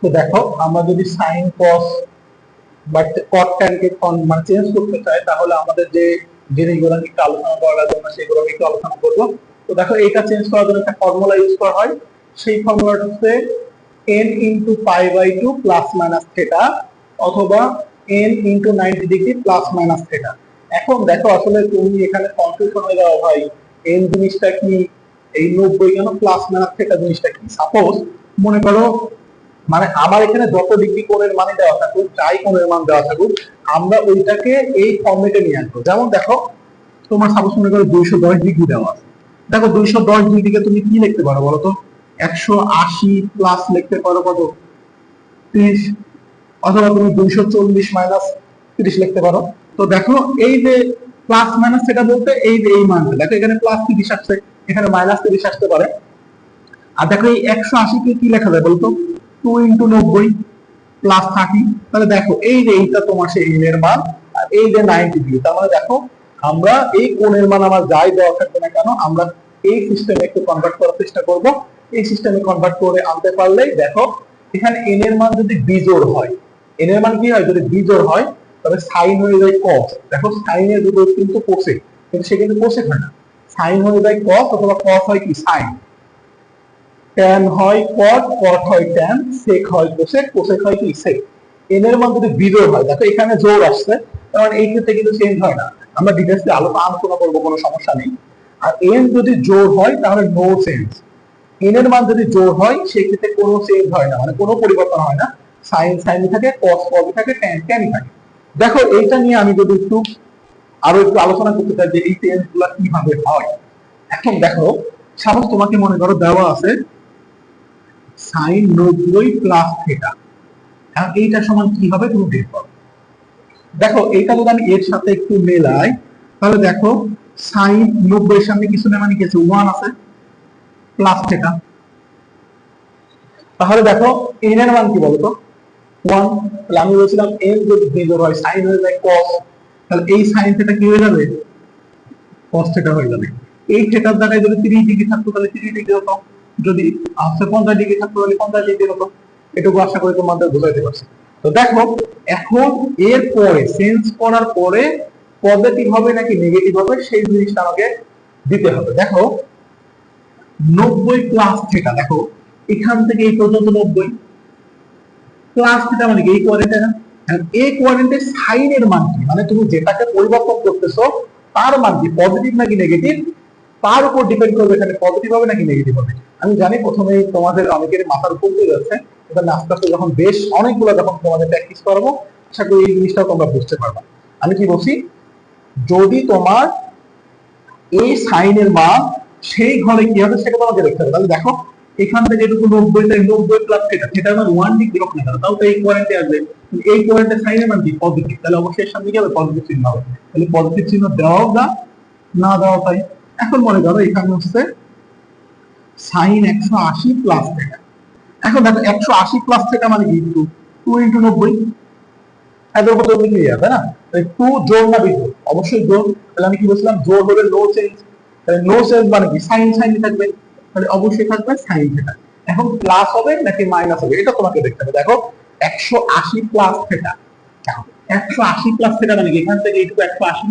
তো দেখো, আমরা যদি সাইন কস বাট কট ট্যানকে মানে চেঞ্জ করতে চাই, তাহলে আমাদের যে জিনিসগুলো একটু আলোচনা করার জন্য সেগুলো একটু আলোচনা করব। তো দেখো এটা চেঞ্জ করার জন্য একটা ফর্মুলা ইউজ করা হয়। সেই ফর্মুলাটা হচ্ছে n into pi by two plus minus theta অথবা n into ninety degree plus minus theta এখন দেখো, আসলে তুমি এখানে কনফিউশন হয়ে যাওয়া ভাই। n জিনিসটা কি, এই নব্বই কেন প্লাস মাইনাস থেটা জিনিসটা কি? সাপোজ মনে করো মানে আমার এখানে যত ডিগ্রি কোণের মানে দেওয়া থাকুক যাই কোণের মান দেওয়া থাকুক আমরা ওইটাকে এই ফর্মেটে নিয়ে আসব। যেমন দেখো, তোমার সাপোজ মনে করো দুইশো দশ ডিগ্রি দেওয়া আছে। দেখো দুইশো দশ ডিগ্রিকে তুমি কি লিখতে পারো বলো তো? একশো আশি প্লাস লিখতে পারো কত? তিরিশ। অথবা তুমি দুইশো চল্লিশ মাইনাস তিরিশ লিখতে পারো। তো দেখো, এই যে প্লাস মাইনাস সেটা বলতে এই যে এই মানটা, দেখো এখানে প্লাস তিরিশ আসছে, এখানে মাইনাস তিরিশ আসতে পারে। আর দেখো এই একশো আশিকে কি লেখা যায় বলতো টু ইন্টু নব্বই প্লাস থার্টি তাহলে দেখো এই যে তোমার সেই এর মান, আর এই যে নাইনটি ডিগ্রি তার মানে দেখো আমরা এই কোণের মান আমার যাই দেওয়া থাকবে না কেন, আমরা এই সিস্টেমে একটু কনভার্ট করার চেষ্টা করব। এই সিস্টেমে কনভার্ট করে আনতে পারলেই দেখো, এখানে এন এর মান যদি বিজোড় হয় এন এর মান কি হয়? যদি বিজোড় হয় তবে সাইন হয়ে যায় কস দেখো সাইনের বিপরীত কিন্তু কোসে কিন্তু সে কিন্তু কোসে হয় না। সাইন হয়ে যায় কস অথবা কস হয় কি? সাইন ট্যান হয় কট কট হয় ট্যান সেক হয় কোসেক কোসেক হয় কি সেক এন এর মান যদি বিজোড় হয়, দেখো এখানে জোর আসছে কারণ এই ক্ষেত্রে কিন্তু চেঞ্জ হয় না। আমরা ডিটেলসে আলোচনা করব, কোনো সমস্যা নেই। আর এন যদি জোর হয়, তাহলে নো চেঞ্জ এন এর মান যদি জোর হয়, সেই ক্ষেত্রে কোনো চেঞ্জ হয় না মানে কোনো পরিবর্তন হয় না। সাইন সাইন থাকে কস কস থাকে ট্যান ট্যান থাকে। দেখো, এইটা নিয়ে আমি যদি একটু আরও একটু আলোচনা করতে চাই যে এই চেঞ্জগুলা কীভাবে হয়। এখন দেখো সাপোজ তোমাকে মনে করো দেওয়া আছে সাইন নব্বই প্লাস থিটা এখন এইটা সমান কি হবে? তুমি বের করো দেখো, এইটা যদি আমি এর সাথে একটু মেলাই, তাহলে দেখো, সাইন নব্বই সামনে কিছু না মানে কি আছে? ওয়ান আছে প্লাস থিটা তাহলে দেখো এন এর মান কি বলতো? ওয়ান তাহলে আমি বলছিলাম এন যদি বিজোড় হয়, সাইন হয়ে যায় কস তাহলে এই সাইন থিটা কি হয়ে যাবে? কস থিটা হয়ে যাবে। এই থিটার জায়গায় যদি 30 ডিগ্রি থাকতো, তাহলে 30 ডিগ্রি হতো। যদি আসছে 50 ডিগ্রি থাকতো, তাহলে 50 ডিগ্রি হতো। এটুকু আশা করি তোমাদের বুঝাইতে পারছি। তো দেখো, এখন এর পরে চেঞ্জ করার পরে পজিটিভ হবে নাকি নেগেটিভ হবে, সেই জিনিসটা আমাকে দিতে হবে। দেখো, নব্বই প্লাস থিটা দেখো, এখান থেকে এই পর্যন্ত নব্বই। প্লাস থিটা মানে এই কোয়ারেন্টে না? এই কোয়ারেন্টে সাইনের মান কি? মানে তুমি যেটাকে পরিবর্তন করতেছো, তার মান কি? পজিটিভ নাকি নেগেটিভ তার উপর ডিপেন্ড করবে এখানে পজিটিভ হবে নাকি নেগেটিভ হবে। আমি জানি প্রথমে তোমাদের অনেকের মাথার উপর দিয়ে যাচ্ছে এটা আস্তে আস্তে যখন বেশ অনেকগুলো যখন তোমাদের প্র্যাকটিস করব, আশা করি এই জিনিসটাও তোমরা বুঝতে পারবা। আমি কি বলছি? যদি তোমার এই সাইনের মান সেই ঘরে কি হবে সেটা তোমাকে দেখতে হবে। তাহলে দেখো, এখান থেকে যেটুকু নব্বই, তাই নব্বই প্লাস সেটা সেটার মান ওয়ান ডিগ্রি হোক না তাও তো এই কোয়ারেন্টে আসবে। এই কোয়ারেন্টে সাইনের মান কি? পজিটিভ তাহলে অবশ্যই সামনে কি হবে পজিটিভ চিহ্ন হবে। তাহলে পজিটিভ চিহ্ন দেওয়াও না না দেওয়া তাই। এখন মনে করো এখানে হচ্ছে সাইন একশো আশি প্লাস থেটা এখন দেখো একশো আশি প্লাস থেটা মানে কি? টু টু ইন্টু নব্বই। এদের উপর ক্লিয়ার তাই না? টু জোর না অবশ্যই জোর তাহলে আমি কি বলছিলাম? জোর হলে নো চেঞ্জ তাহলে নো চেঞ্জ মানে কি? সাইন সাইন থাকবে। তাহলে অবশ্যই থাকবে সাইন থেটা এখন প্লাস হবে নাকি মাইনাস হবে? এটা তোমাকে দেখতে হবে। দেখো, একশো আশি প্লাস থেটা একশো আশি প্লাস থেটা মানে এখান থেকে এইটুকু একশো আশি।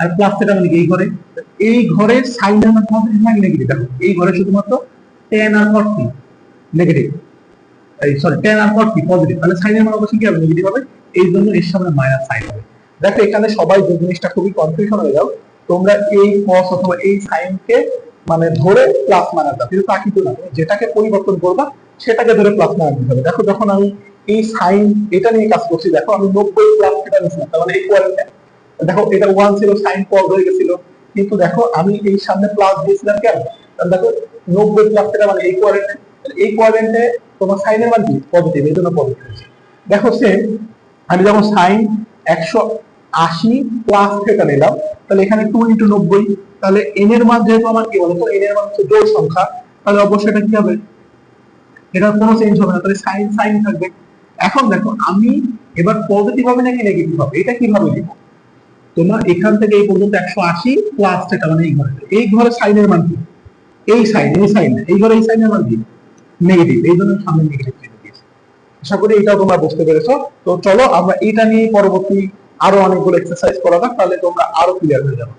আর প্লাস থেটা মানে এই ঘরে। এই ঘরে সাইন আর পজিটিভ নাকি নেগেটিভ দেখো, এই ঘরে শুধুমাত্র টেন আর ফর্টি নেগেটিভ এই সরি টেন আর ফর্টি পজিটিভ তাহলে সাইনের মান অবশ্যই কি হবে? নেগেটিভ হবে। এই জন্য এর সামনে মাইনাস সাইন হবে। দেখো, এখানে সবাই যে জিনিসটা খুবই কনফিউশন হয়ে যাও, তোমরা এই কস অথবা এই সাইনকে মানে ধরে প্লাস দাও। কিন্তু তা কিন্তু না। যেটাকে পরিবর্তন করবা, সেটাকে ধরে প্লাস মাইনাস দিতে হবে। দেখো, যখন আমি এই সাইন এটা নিয়ে কাজ করছি, দেখো, আমি নব্বই প্লাস এটা নিয়েছিলাম। তার মানে এই কোয়ারেন্টে দেখো, এটা ওয়ান ছিল সাইন পজ হয়ে গেছিল। কিন্তু দেখো, আমি এই সামনে প্লাস দিয়েছিলাম কেন? দেখো, নব্বই প্লাস এটা মানে এই কোয়ারেন্টে এই কোয়ারেন্টে তোমার সাইনের মান কি? পজিটিভ এই জন্য পজিটিভ দেখো সেম আমি যখন সাইন একশো আশি প্লাস থেকে নিলাম, তাহলে এখানে টু ইন্টু নব্বই, তাহলে এন এর মান যেহেতু আমার কি বলতো এন এর মান হচ্ছে জোড় সংখ্যা, তাহলে অবশ্যই এটা কি হবে? এটা কোনো চেঞ্জ হবে না, তাহলে সাইন সাইন থাকবে। এখন দেখো, আমি এবার পজিটিভ হবে নাকি নেগেটিভ হবে, এটা কীভাবে লিখব? তোমার এখান থেকে এই পর্যন্ত একশো আশি প্লাস থেকে মানে এই ঘরে। এই ঘরে সাইনের মান কি? এই সাইন এই সাইন, এই ঘরে এই সাইনের মান কি? নেগেটিভ এই জন্য সামনে নেগেটিভ চিহ্ন দিয়েছি। আশা করি এটাও তোমরা বুঝতে পেরেছ। তো চলো, আমরা এটা নিয়ে পরবর্তী আরও অনেকগুলো এক্সারসাইজ করা যাক, তাহলে তোমরা আরও ক্লিয়ার হয়ে যাবে।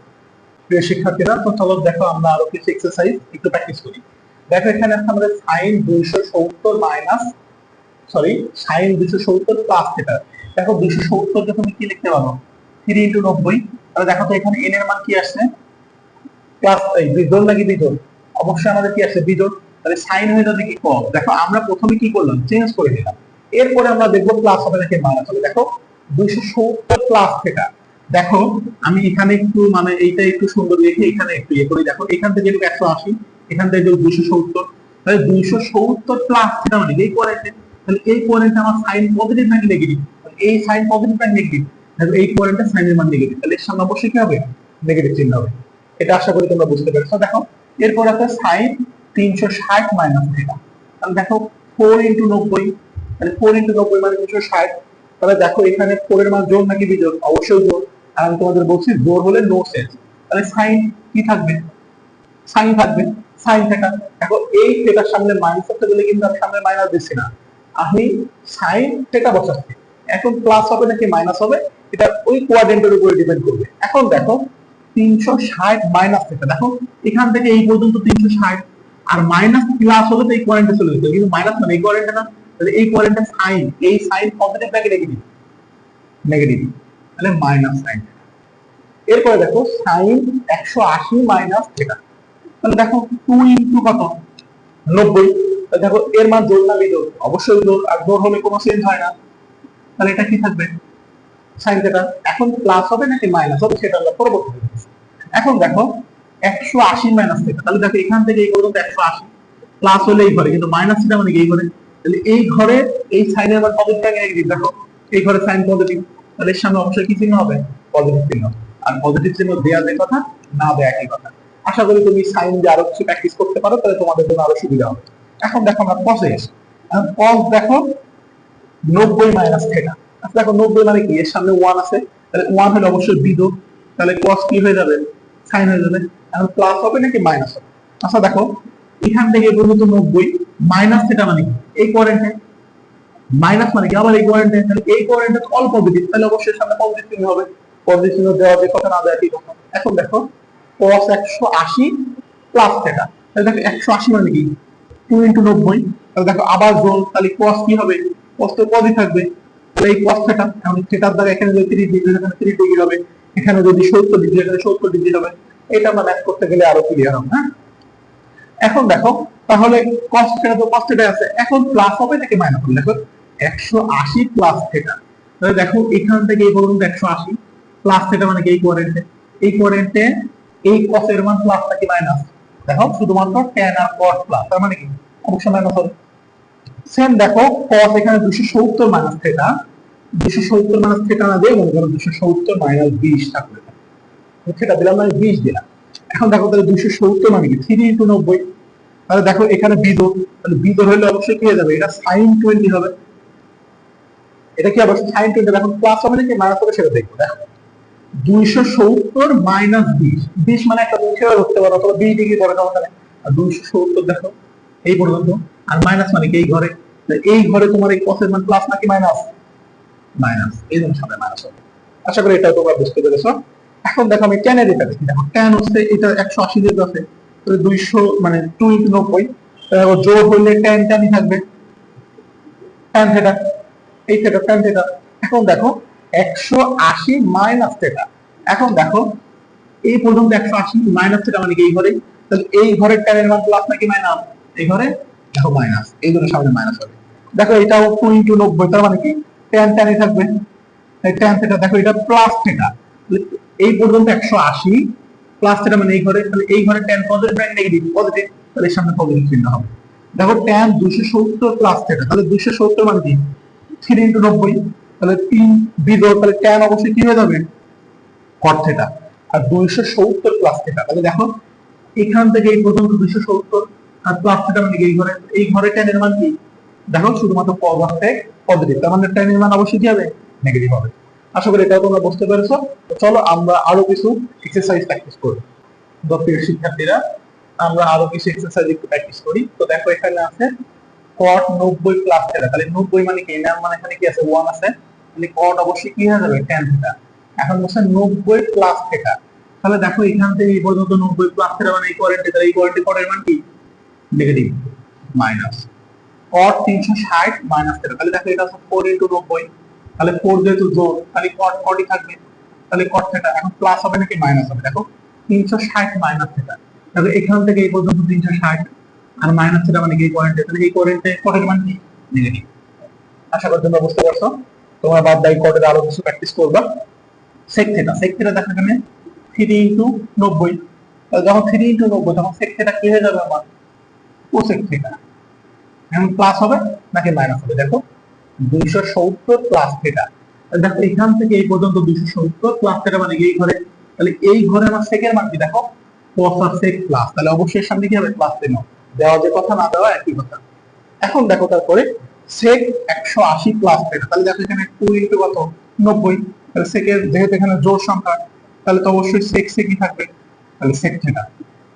প্রিয় শিক্ষার্থীরা, তো চলো দেখো, আমরা আরও কিছু এক্সারসাইজ একটু প্র্যাকটিস করি। দেখো, এখানে আছে আমাদের সাইন দুইশো সত্তর মাইনাস সরি সাইন দুইশো সত্তর প্লাস থিটা দেখো, দুইশো সত্তর তুমি কি লিখতে পারো? থ্রি ইন্টু নব্বই। তাহলে দেখো তো এখানে এন এর মান কি আসছে? প্লাস এই বিজোড় নাকি বিজোড় অবশ্যই আমাদের কি আসছে? বিজোড় তাহলে সাইন হয়ে যাবে কি কম দেখো, আমরা প্রথমে কি করলাম? চেঞ্জ করে দিলাম। এরপরে আমরা দেখব প্লাস হবে নাকি মাইনাস হবে দেখো, দুইশো সত্তর প্লাস থিটা দেখো, আমি এখানে একটু মানে এইটা একটু সুন্দর লিখে এখানে একটু ইয়ে করি। দেখো, এখান থেকে যেটুকু একশো আশি, এখান থেকে দুইশো সত্তর, তাহলে দুইশো সত্তর প্লাস থিটা মানে এই কোয়ারেন্টে তাহলে এই কোয়ারেন্টে আমার সাইন পজিটিভ নাকি নেগেটিভ এই সাইন পজিটিভ নাকি নেগেটিভ তাহলে এই কোয়ারেন্টে সাইনের মান নেগেটিভ তাহলে অবশ্যই কি হবে? নেগেটিভ চিহ্ন হবে। এটা আশা করি তোমরা বুঝতে পেরেছ। দেখো, এরপর আছে সাইন তিনশো ষাট মাইনাস থিটা তাহলে দেখো ফোর ইন্টু নব্বই। তাহলে ফোর ইন্টু নব্বই মানে তিনশো ষাট। তাহলে দেখো, এখানে মান জোর নাকি বিজোর অবশ্যই জোর। আর আমি তোমাদের বলছি, জোর হলে নো সেন্স তাহলে সাইন কি থাকবে? সাইন থাকবে। সাইন থাকা দেখো, এই থেটার সামনে মাইনাস করতে গেলে কিন্তু আমি সামনে মাইনাস দিচ্ছি না। আমি সাইন থেটা বসাচ্ছি। এখন প্লাস হবে নাকি মাইনাস হবে? এটা ওই কোয়াড্রেন্টের উপরে ডিপেন্ড করবে। এখন দেখো, তিনশো ষাট মাইনাস থেকে দেখো, এখান থেকে এই পর্যন্ত তিনশো ষাট, আর মাইনাস প্লাস হলে তো এই কোয়ারেন্টে চলে যেত। কিন্তু মাইনাস মানে এই কোয়ারেন্টে না। তাহলে এই কোয়ারেন্টে সাইন এই সাইন পজিটিভ নাকি নেগেটিভ নেগেটিভ তাহলে মাইনাস সাইন এরপরে দেখো সাইন একশো আশি মাইনাস থিটা তাহলে দেখো টু ইন্টু কত? নব্বই। দেখো, এর মান জোর না, বিজোর। অবশ্যই জোর। আর জোর হলে কোনো চেঞ্জ হয় না। তাহলে এটা কি থাকবে? সাইন থিটা এখন প্লাস হবে নাকি মাইনাস হবে সেটা আমরা পরবর্তীতে দেখছি। এখন দেখো, একশো আশি মাইনাস থিটা তাহলে দেখো এখান থেকে এই পর্যন্ত একশো আশি। প্লাস হলে এই ঘরে, কিন্তু মাইনাস থিটা মানে এই ঘরে? তাহলে এই ঘরে এই সাইনের মান পজিটিভ নেগেটিভ দেখো, এই ঘরে সাইন পজিটিভ তাহলে এর সামনে অবশ্যই কি চিহ্ন হবে? পজিটিভ চিহ্ন। আর পজিটিভ চিহ্ন দেওয়া যে কথা, না দেয়া একই কথা। আশা করি তুমি সাইন দিয়ে আরও কিছু প্র্যাকটিস করতে পারো, তাহলে তোমাদের জন্য আরও সুবিধা হবে। এখন দেখো আমরা কসে এসে কস দেখো। নব্বই মাইনাস থিটা আচ্ছা দেখো নব্বই মানে কি? এর সামনে ওয়ান আছে। তাহলে ওয়ান হলে অবশ্যই বিদো তাহলে কস কি হয়ে যাবে? সাইন হয়ে যাবে। এখন প্লাস হবে নাকি মাইনাস হবে? আচ্ছা দেখো। এখান থেকে পর্যন্ত নব্বই। মাইনাস থিটা মানে কি? এই কোয়ারেন্টে মাইনাস মানে কি? আবার এই কোয়ারেন্টে তাহলে এই কোয়ারেন্টে অল পজিটিভ তাহলে অবশ্যই সামনে পজিটিভ চিহ্ন হবে। পজিটিভ চিহ্ন দেওয়া যে কথা না দেওয়া কি কথা এখন দেখো, cos একশো আশি প্লাস থিটা তাহলে দেখো, একশো আশি মানে কি? টু ইন্টু নব্বই। তাহলে দেখো, আবার জোন তাহলে cos কি হবে? Cos তো থাকবে। এই থিটা এখন থিটার দ্বারা এখানে যদি 30 ডিগ্রি এখানে 30 ডিগ্রি হবে, এখানে যদি 70 ডিগ্রি এখানে 70 ডিগ্রি হবে, এটা আমরা ম্যাথ করতে গেলে আরও ক্লিয়ার হবে হ্যাঁ? এখন দেখো, তাহলে cos থিটা তো cos থিটা আছে। এখন প্লাস হবে নাকি মাইনাস হবে? দেখো 180 প্লাস থিটা তাহলে দেখো, এখান থেকে এই পর্যন্ত 180 প্লাস থিটা মানে কি? এই কোয়ারেন্টে এই কোয়ারেন্টে এই cos এর মান প্লাস নাকি মাইনাস দেখো, শুধুমাত্র tan আর cos প্লাস তার মানে কি? অবশ্যই মাইনাস হবে। সেম দেখো, cos এখানে 270 মাইনাস থিটা 270 মাইনাস থিটা না দিয়ে মনে করো 270 মাইনাস 20 টা করে থিটা দিলাম মানে 20 দিলাম। এখন দেখো তাহলে 270 মানে কি? 3 ইনটু 90 তাহলে দেখো এখানে বিদো তাহলে বিদো হলে অবশ্যই কি হয়ে যাবে? এটা sin 20 হবে। এটা কি অবশ্যই sin 20 এখন প্লাস হবে নাকি মাইনাস হবে সেটা দেখব, দেখো। দুইশো সত্তর মাইনাস বিশ। বিশ মানে একটা সেভাবে ধরতে পারো, অথবা বিশ ডিগ্রি পরে দাও তাহলে। আর দুইশো সত্তর দেখো। এই পর্যন্ত, আর মাইনাস মানে কি এই ঘরে? এই ঘরে তোমার এই কসের মান প্লাস নাকি মাইনাস মাইনাস এই জন্য সামনে মাইনাস হবে। আশা করি এটা তোমরা বুঝতে পেরেছ। এখন দেখো আমি টেনের এটা দেখি। দেখো টেন হচ্ছে এটা একশো আশি দিয়ে আছে দুইশো মানে টু ইন্টু নব্বই। তাহলে যোগ হইলে টেন টেনই থাকবে। টেন থেটা এই থেটা টেন থেটা এখন দেখো, একশো আশি মাইনাস থেটা এখন দেখো, এই পর্যন্ত একশো আশি মাইনাস থেটা মানে কি এই ঘরে তাহলে এই ঘরের ট্যানের মান প্লাস নাকি মাইনাস এই দেখো মাইনাস এই জন্য সামনে মাইনাস হবে। দেখো এটাও টু ইন্টু নব্বই, তার মানে কি? টেন টেনই থাকবে। টেন থেটা দেখো এটা প্লাস থেটা এই পর্যন্ত একশো আশি প্লাস থেটা মানে এই ঘরে, তাহলে এই ঘরে টেন পজিটিভ নাকি নেগেটিভ পজিটিভ তাহলে সামনে পজিটিভ চিহ্ন হবে। দেখো টেন দুশো সত্তর প্লাস থেটা তাহলে দুশো সত্তর মানে কি? থ্রি ইন্টু নব্বই, তাহলে তিন বিজোড় তাহলে ট্যান অবশ্যই কি হয়ে যাবে? কট থেটা আর দুইশো সত্তর প্লাস থেটা তাহলে দেখো, এখান থেকে এই পর্যন্ত দুইশো সত্তর আর প্লাস থেটা মানে এই ঘরে এই ঘরে মান কি? দেখো, শুধুমাত্র পজিটিভ পজিটিভ তার মানে ট্যানের মান অবশ্যই কি হবে? নেগেটিভ হবে। আশা করি এটা তোমরা বুঝতে পেরেছ। চলো, আমরা আরও কিছু এক্সারসাইজ প্র্যাকটিস করি। প্রিয় শিক্ষার্থীরা, আমরা আরও কিছু এক্সারসাইজ একটু প্র্যাকটিস করি। তো দেখো, এখানে আছে cot 90 প্লাস থিটা তাহলে 90 মানে কি? নাম মানে এখানে কি আছে? 1 আছে। তাহলে cot অবশ্যই কি হয়ে যাবে? tan থিটা এখন বলছে 90 প্লাস থিটা তাহলে দেখো, এখান থেকে এই পর্যন্ত 90 প্লাস থিটা মানে এই কোয়ারেন্টি তাহলে এই কোয়ারেন্টি কটের মান কি? Negative minus cot 360 minus theta তাহলে দেখো এটা 4 ইনটু 90 তাহলে 4 যেহেতু জোর তাহলে cot cotই থাকবে। তাহলে cot থিটা এখন প্লাস হবে নাকি মাইনাস হবে? দেখো 360 মাইনাস থিটা তাহলে এখান থেকে এই পর্যন্ত 360 আর মাইনাস থিটা মানে এই কোয়ারেন্টে তাহলে এই কোয়ারেন্টে কটের মান কি? নেগেটিভ আশা করি তোমরা বুঝতে পারছ। তোমরা বাদ দাই কটের আরও কিছু প্র্যাকটিস করবা। সেক থিটা সেক থিটা দেখো এখানে 3 ইনটু 90 তাহলে যখন 3 ইনটু 90 তখন সেক থিটা কি হয়ে যাবে আমার? Cosec theta. এখন প্লাস হবে নাকি মাইনাস হবে? দেখো 270 প্লাস থিটা দেখো, এখান থেকে এই পর্যন্ত 270 প্লাস থিটা মানে এই ঘরে? তাহলে এই ঘরে আমার সেকের মান কি দেখো? আর প্লাস তাহলে অবশ্যই সামনে কি হবে? প্লাস দেওয়া যে কথা, না দেওয়া একই কথা। এখন দেখো তারপরে sec 180 প্লাস থিটা তাহলে দেখো এখানে 2 ইনটু কত? 90 তাহলে এর, যেহেতু এখানে জোড় সংখ্যা, তাহলে তো অবশ্যই sec sec ই থাকবে। তাহলে sec থিটা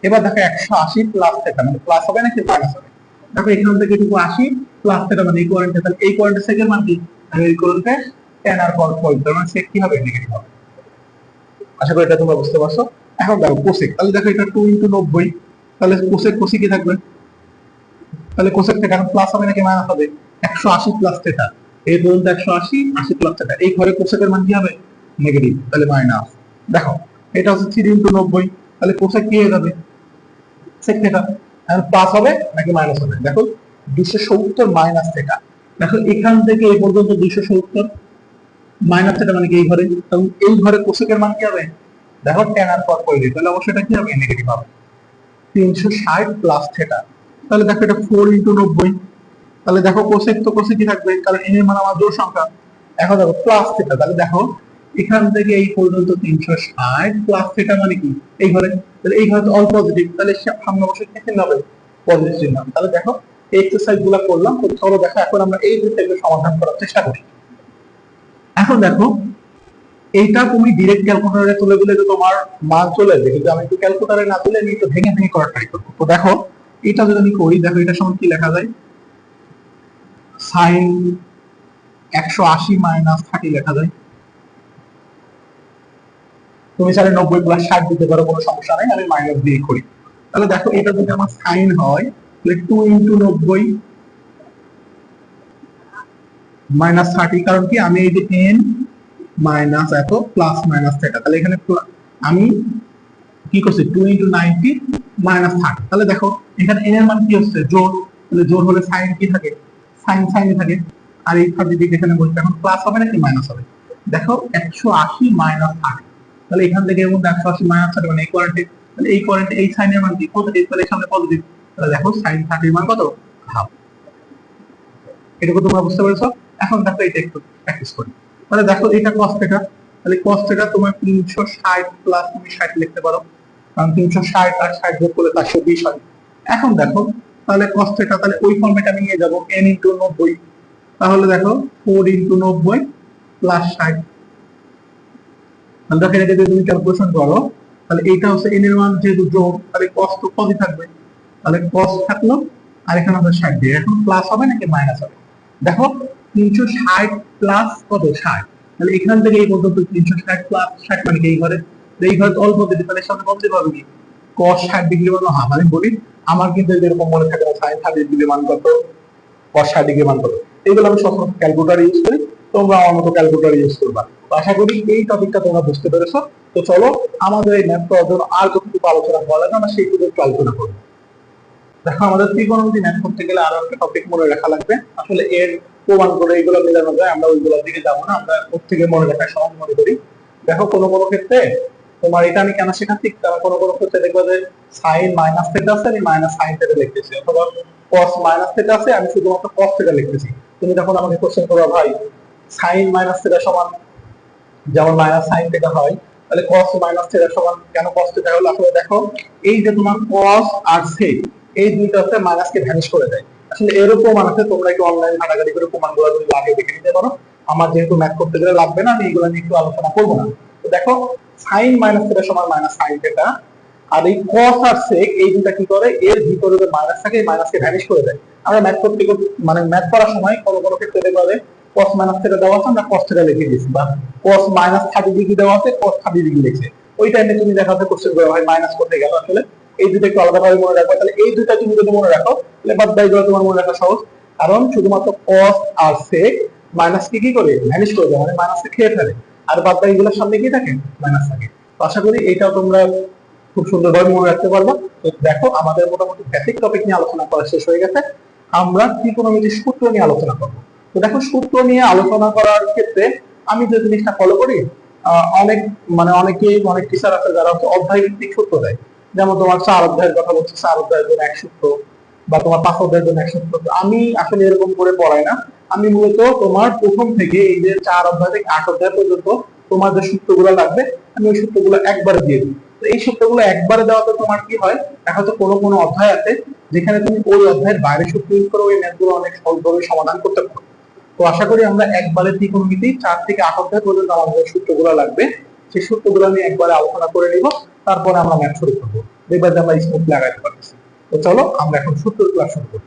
এবার দেখো 180 প্লাস থিটা মানে প্লাস হবে নাকি মাইনাস হবে? দেখো এখান থেকে এটুকু 80 প্লাস থিটা মানে এই কোয়ারেন্টে তাহলে এই কোয়ারেন্টে এর মান কি? এই কোয়ারেন্টে tan আর cos হয় তার মানে sec কি হবে? নেগেটিভ হবে। আশা করি এটা তোমরা বুঝতে পারছ। এখন দেখো কোসেক তাহলে দেখো এটা টু ইন্টু নব্বই, তাহলে কোসেক কোসেক কি থাকবে? তাহলে কোসেক থেকে এখন প্লাস হবে নাকি মাইনাস হবে? একশো আশি প্লাস থেটা এই পর্যন্ত একশো আশি আশি প্লাস থেটা এই ঘরে কোসেকের মান কি হবে? নেগেটিভ তাহলে মাইনাস দেখো, এটা হচ্ছে থ্রি ইন্টু নব্বই, তাহলে কোসেক কি হয়ে যাবে? সেক থেটা এখন দেখো দুশো মানে তিনশো ষাট প্লাস থেটা তাহলে দেখো, এটা ফোর ইন্টু নব্বই। তাহলে দেখো কোসেক তো কোসেক কি থাকবে? কারণ এর মান আমার জোর সংখ্যা। এখন দেখো প্লাস থেটা তাহলে দেখো এখান থেকে এই পর্যন্ত তিনশো ষাট প্লাস থেটা মানে কি? এই ঘরে, তাহলে এই ঘরে অল পজিটিভ তাহলে সামনে অবশ্যই কি চিহ্ন হবে পজিটিভ চিহ্ন। তাহলে দেখো, এই এক্সারসাইজগুলো করলাম তো চলো দেখো, এখন আমরা এই দুইটাকে সমাধান করার চেষ্টা করি। এখন দেখো, এইটা তুমি ডিরেক্ট ক্যালকুলেটরে তুলে দিলে তো তোমার মান চলে আসবে, কিন্তু আমি একটু ক্যালকুলেটরে না তুলে আমি একটু ভেঙে ভেঙে করার ট্রাই করব। তো দেখো, এটা যদি আমি করি, দেখো এটা সমান কি লেখা যায়? সাইন একশো আশি মাইনাস থার্টি লেখা যায়। তুমি চাইলে নব্বই প্লাস ষাট দিতে পারো, কোনো সমস্যা নেই, আমি মাইনাস দিয়ে করি। তাহলে দেখো, এটা যদি আমার সাইন হয়, তাহলে টু ইন্টু নব্বই মাইনাস থার্টি কারণ কি আমি এই যে টেন মাইনাস এত প্লাস মাইনাস থেটা তাহলে এখানে আমি কি করছি two into ninety minus thirty তাহলে দেখো, এখানে এন এর মান কি হচ্ছে? জোর। তাহলে জোর হলে সাইন কি থাকে? সাইন সাইন থাকে। আর এই থার্টি দিকে এখানে বলছে এখন প্লাস হবে নাকি মাইনাস হবে? দেখো, একশো আশি মাইনাস থার্টি তাহলে এখান থেকে মধ্যে একশো আশি মাইনাস থার্টি মানে এই কোয়ারেন্টে তাহলে এই কোয়ারেন্টে এই সাইনের মান কি? পজিটিভ তাহলে সামনে পজিটিভ তাহলে দেখো সাইন থার্টির মান কত? হাফ এটুকু তোমরা বুঝতে পেরেছ? এখন দেখো এটা একটু প্র্যাকটিস করি। তাহলে দেখো, এটা cos থিটা তাহলে cos থিটা তোমার 360 প্লাস তুমি 60 লিখতে পারো। কারণ 360 আর 60 যোগ করলে 420 হয়। এখন দেখো, তাহলে cos থিটা তাহলে ওই ফর্মেটে আমি নিয়ে যাব n ইনটু 90 তাহলে দেখো ফোর ইনটু 90 প্লাস 60 তাহলে যদি তুমি ক্যালকুলেশন করো, তাহলে এইটা হচ্ছে n এর মান যেহেতু যোগ, তাহলে তো থাকবে। তাহলে থাকল, আর এখানে হবে 60 দিয়ে, এখন প্লাস হবে নাকি মাইনাস হবে? দেখো, তিনশো ষাট প্লাস কত? ষাট। তাহলে এখান থেকে এই পর্যন্ত তিনশো ষাট প্লাস ষাট মানে কি ঘরে? এই অল্প দিতে, তাহলে সামনে বলতে পারবে কি? ষাট ডিগ্রি মান হাফ। আমি বলি, আমার কিন্তু এরকম মনে থাকে না সাইন থার্টি ডিগ্রি মান কত? কস ষাট ডিগ্রি মান কত? এগুলো আমি সবসময় ক্যালকুলেটার ইউজ করি, তোমরা আমার মতো ক্যালকুলেটার ইউজ করবা। আশা করি এই টপিকটা তোমরা বুঝতে পেরেছ। তো চলো, আমাদের এই ম্যাথ করার জন্য আর যতটুকু আলোচনা করা লাগে আমরা সেইটুকু একটু আলোচনা করব দেখো, আমাদের ত্রিকোণমিতি ম্যাথ করতে গেলে আরও একটা টপিক মনে রাখা লাগবে। আসলে এর প্রমাণ করে এগুলো মেলানো যায়, আমরা ওইগুলোর দিকে যাব না, আমরা থেকে মনে রাখা সহজ মনে করি। দেখো, কোনো কোনো ক্ষেত্রে তোমার এটা আমি কেন শেখাচ্ছি? কারণ কোনো কোনো ক্ষেত্রে দেখবে যে সাইন মাইনাস থেকে আছে আমি মাইনাস সাইন থেকে লিখতেছি। অথবা কস মাইনাস থেকে আছে, আমি শুধুমাত্র cos থেটা লিখতেছি। তুমি যখন আমাকে কোশ্চেন করো ভাই সাইন মাইনাস থেকে সমান যেমন মাইনাস সাইন থেটা হয়, তাহলে cos মাইনাস থেটা সমান কেন cos থেটা হলো? আসলে দেখো, এই যে তোমার cos আর sec, এই দুইটা হচ্ছে মাইনাসকে ভ্যানিশ করে দেয়। আসলে এরও প্রমাণ আছে, তোমরা একটু অনলাইন ঘাটাঘাটি করে প্রমাণগুলো যদি লাগে দেখে নিতে পারো। আমার যেহেতু ম্যাথ করতে গেলে লাগবে না, আমি এগুলো নিয়ে একটু আলোচনা করব না। তো দেখো সাইন মাইনাস থেটা সমান মাইনাস সাইন থেটা আর এই cos আর sec, এই দুটা কি করে? এর ভিতরে যে মাইনাস থাকে, এই মাইনাসকে ভ্যানিশ করে দেয়। আমরা ম্যাথ করতে করতে- মানে ম্যাথ করার সময় কোনো কোনো ক্ষেত্রে দেখবে cos মাইনাস থেকে দেওয়া আছে, আমরা cos থেকে লিখে দিয়েছি। বা cos মাইনাস থার্টি ডিগ্রি দেওয়া আছে, cos থার্টি ডিগ্রি লিখছে। ওই টাইমে তুমি দেখা যাচ্ছে কোশ্চেন ভাই মাইনাস করতে গেল আসলে এই দুটো একটু আলাদা ভাবে মনে রাখবে। তাহলে এই দুটা তুমি যদি মনে রাখো, তাহলে বাদ বাকিগুলো তোমার মনে রাখা সহজ। কারণ শুধুমাত্র cos আর sec মাইনাস কি কি করে? ভ্যানিশ করে দেয় মানে মাইনাসকে খেয়ে ফেলে। আর বাদ বাকিগুলোর সামনে কি থাকে? মাইনাস থাকে। তো আশা করি এইটাও তোমরা খুব সুন্দরভাবে মনে রাখতে পারব। তো দেখো, আমাদের মোটামুটি বেসিক টপিক নিয়ে আলোচনা করা শেষ হয়ে গেছে। আমরা ত্রিকোণমিতির সূত্র নিয়ে আলোচনা করব। তো দেখো সূত্র নিয়ে আলোচনা করার ক্ষেত্রে আমি যে জিনিসটা ফলো করি অনেক মানে অনেকেই, অনেক টিচার আছে যারা হচ্ছে অধ্যায় ভিত্তিক সূত্র দেয়। যেমন তোমার চার অধ্যায়ের কথা বলছে, চার অধ্যায়ের জন্য এক সূত্র বা তোমার পাঁচ অধ্যায়ের জন্য এক সূত্র। আমি আসলে এরকম করে পড়াই না। আমি মূলত তোমার প্রথম থেকে এই যে চার অধ্যায় থেকে আট অধ্যায় পর্যন্ত তোমার যে সূত্রগুলো লাগবে, আমি ওই সূত্রগুলো একবারে দিয়ে দিই। তো এই সূত্রগুলো একবারে দেওয়াতে তোমার কি হয়, দেখা যাচ্ছে কোনো কোনো অধ্যায় আছে যেখানে তুমি ওই অধ্যায়ের বাইরে সূত্র ইউজ করে ওই ম্যাথগুলো অনেক সহজভাবে সমাধান করতে পারো। তো আশা করি আমরা একবারে ত্রিকোণমিতি চার থেকে আট অধ্যায় পর্যন্ত আমাদের সূত্রগুলো লাগবে, সেই সূত্রগুলো নিয়ে একবারে আলোচনা করে নিব, তারপরে আমরা ম্যাথ শুরু করব। দেখবার যে আমরা স্মুথ আগাইতে পারতেছি। তো চলো, আমরা এখন সূত্র ক্লাস শুরু করি।